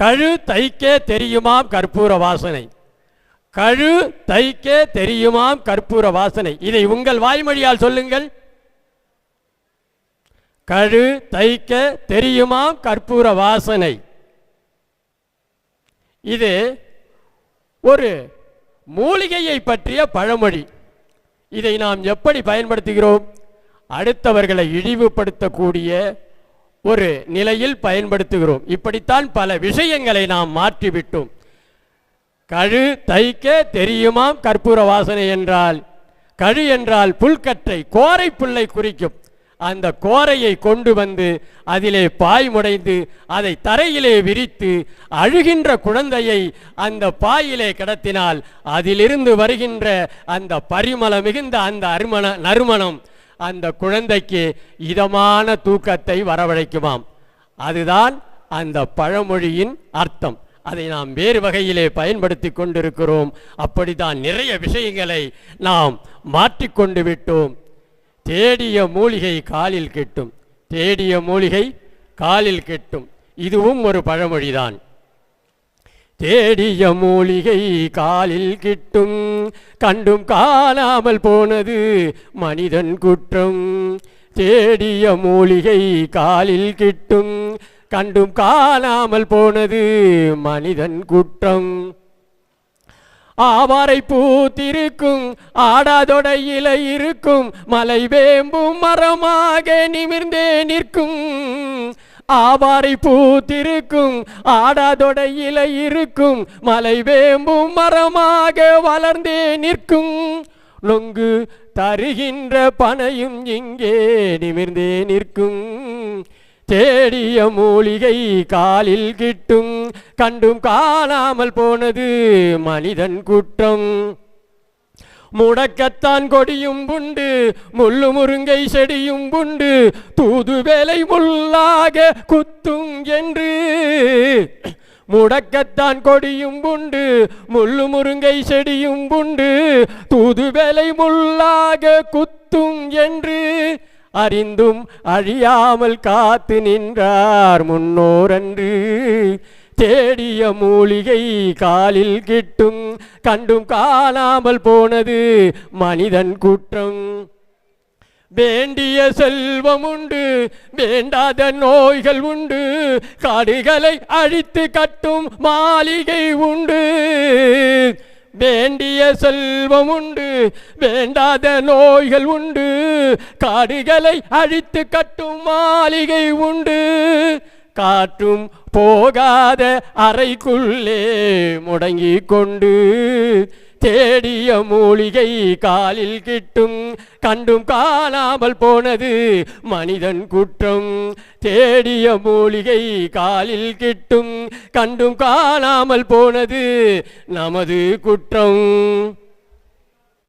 கழு தைக்க தெரியுமாம் கற்பூர வாசனை. கழு தைக்க தெரியுமாம் கற்பூர வாசனை. இதை உங்கள் வாய்மொழியால் சொல்லுங்கள். கழு தைக்க தெரியுமாம் கற்பூர வாசனை. இது ஒரு மூலிகையை பற்றிய பழமொழி. இதை நாம் எப்படி பயன்படுத்துகிறோம்? அடுத்தவர்களை இழிவுபடுத்தக்கூடிய ஒரு நிலையில் பயன்படுத்துகிறோம். இப்படித்தான் பல விஷயங்களை நாம் மாற்றிவிட்டோம். கழு தைக்க தெரியுமாம் கற்பூர வாசனை என்றால்? கழு என்றால் புல்கற்றை கோரை புல்லை குறிக்கும். அந்த கோரையை கொண்டு வந்து அதிலே பாய் முடைந்து அதை தரையிலே விரித்து அழுகின்ற குழந்தையை அந்த பாயிலே கிடத்தினால் அதிலிருந்து வருகின்ற அந்த பரிமள மிகுந்த அந்த அருமண நறுமணம் அந்த குழந்தைக்கு இதமான தூக்கத்தை வரவழைக்குமாம். அதுதான் அந்த பழமொழியின் அர்த்தம். அதை நாம் வேறு வகையிலே பயன்படுத்தி கொண்டிருக்கிறோம். அப்படித்தான் நிறைய விஷயங்களை நாம் மாற்றிக்கொண்டு விட்டோம். தேடிய மூலிகை காலில் கெட்டும். தேடிய மூலிகை காலில் கெட்டும். இதுவும் ஒரு பழமொழிதான். தேடிய மூலிகை காலில் கிட்டும் கண்டும் காணாமல் போனது மனிதன் குற்றம். தேடிய மூலிகை காலில் கிட்டும் கண்டும் காணாமல் போனது மனிதன் குற்றம். ஆவாரை பூத்திருக்கும் ஆடாதொட இலை இருக்கும் மலை வேம்பும் மரமாக நிமிர்ந்தே நிற்கும். ஆவாரை பூத்திருக்கும் ஆடாதொட இலை இருக்கும் மலை வேம்பும் மரமாக வளர்ந்தே நிற்கும். நொங்கு தருகின்ற பனையும் இங்கே நிமிர்ந்தே நிற்கும். தேடிய மூலிகை காலில் கிட்டும் கண்டும் காணாமல் போனது மனிதன் குற்றம். முடக்கத்தான் கொடியும் புண்டு முள்ளு முருங்கை செடியும் புண்டு தூது வேலை முள்ளாக குத்தும் என்று. முடக்கத்தான் கொடியும் புண்டு முள்ளு முருங்கை செடியும் புண்டு தூது வேலை முள்ளாக குத்தும் என்று. அறிந்தும் அழியாமல் காத்து நின்றார் முன்னோரன்று. தேடிய மூலிகை காலில் கிட்டும் கண்டும் காணாமல் போனது மனிதன் குற்றம். வேண்டிய செல்வம் உண்டு வேண்டாத நோய்கள் உண்டு காடுகளை அழித்து கட்டும் மாளிகை உண்டு. வேண்டிய செல்வம் உண்டு வேண்டாத நோய்கள் உண்டு காடுகளை அழித்து கட்டும் மாளிகை உண்டு. காற்றும் போகாத அறைக்குள்ளே முடங்கி கொண்டு தேடிய மூலிகை காலில் கிட்டும் கண்டும் காணாமல் போனது மனிதன் குற்றம். தேடிய மூலிகை காலில் கிட்டும் கண்டும் காணாமல் போனது நமது குற்றம்.